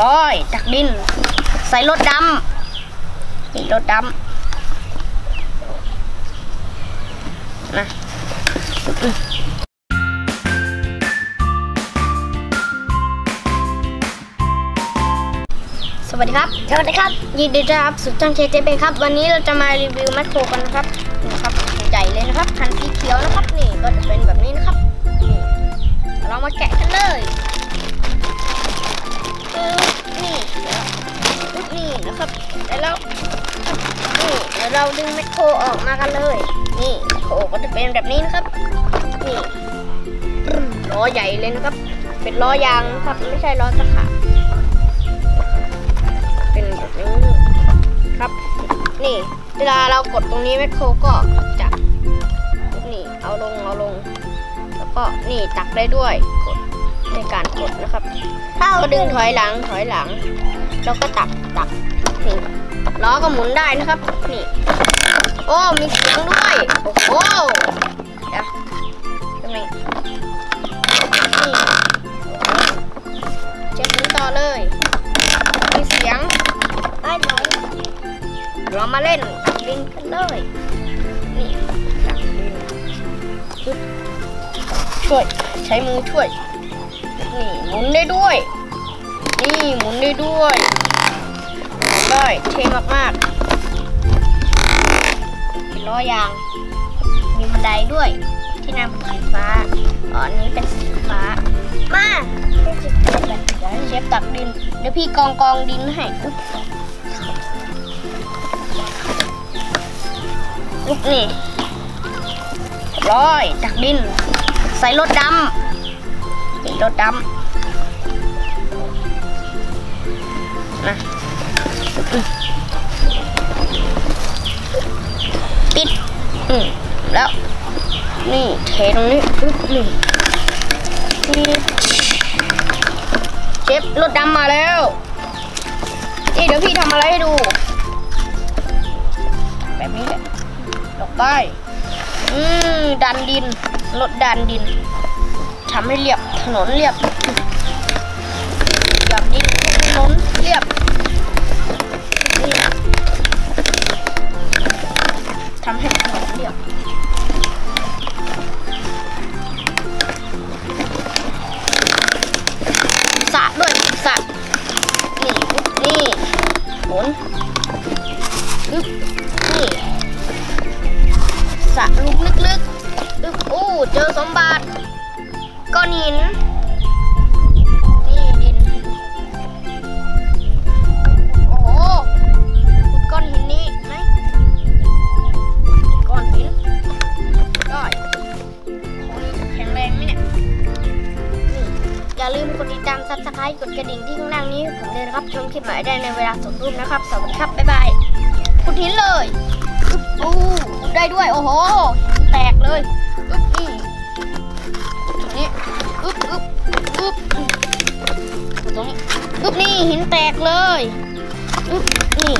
ร้อยตักดิน ใส่รถดำนี่รถดำนะสวัสดีครับ สวัสดีครับ ยินดีต้อนรับสู่ช่องเชเจเบครับ วันนี้เราจะมารีวิวแมคโครกันนะครับนี่ครับใหญ่เลยนะครับคันสีเขียวนะครับ นี่ก็จะเป็นแบบนี้นะครับ นี่เรามาแกะกันเลย เราดึงแมคโครออกมากันเลย นี่แมคโครก็จะเป็นแบบนี้นะครับ นี่ล้อใหญ่เลยนะครับ เป็นล้อยางครับ ไม่ใช่ล้อตะขาบเป็นแบบนี้ครับ นี่ เวลาเรากดตรงนี้แมคโครก็จะนี่เอาลงเอาลง แล้วก็นี่ตักได้ด้วยกดในการกดนะครับก็ดึงถอยหลังถอยหลัง แล้วก็ตักตักนี่ ล้อก็หมุนได้นะครับ นี่ โอ้มีเสียงด้วย โอ้โหเดี๋ยวตรงนี้นี่เช็คนี้ต่อเลย มีเสียงได้ไหมเรามาเล่นดินกันเลย นี่จับดินปึ๊บช่วยใช้มือช่วย นี่หมุนได้ด้วย นี่หมุนได้ด้วย หมุนได้เท่มากๆเป็นล้อยาง มีบันไดด้วย ที่นั่งสีฟ้าอ๋อันนี้เป็นสีฟ้า มาเดี๋ยวเชฟตักดินเดี๋ยวพี่กองกองดินให้อุ๊บอุ๊บนี่ร้อยตักดิน ใส่รถดำนี่รถดำนะ ปิดอืมแล้ว นี่เทตรงนี้ปึ๊บนี่นี่เชฟรถดำมาแล้วนี่เดี๋ยวพี่ทำอะไรให้ดู แบบนี้แหละลงไปอืมดันดินรถดันดินทำให้เรียบถนนเรียบหยอบดินถนนเรียบ สระลุกลึกๆอึ๊บอู้เจอสมบัติก้อนหินนี่ดิน โอ้โหขุดก้อนหินนี้ไหมก้อนหินได้โอ้ยจะแข็งแรงไหมเนี่ยนี่อย่าลืมกดติดตามซับสไครต์กดกระดิ่งที่ข้างล่างนี้ผมเลยนะครับ ชมคลิปใหม่ได้ในเวลาสองทุ่มนะครับ สวัสดีครับ บ๊ายบายขุดหินเลยอู้ ได้ด้วย โอ้โหหินแตกเลยอึ๊บนี่นี่อึ๊บอึ๊บอึ๊บตรงนี้อึ๊บนี่หินแตกเลยอึ๊บนี่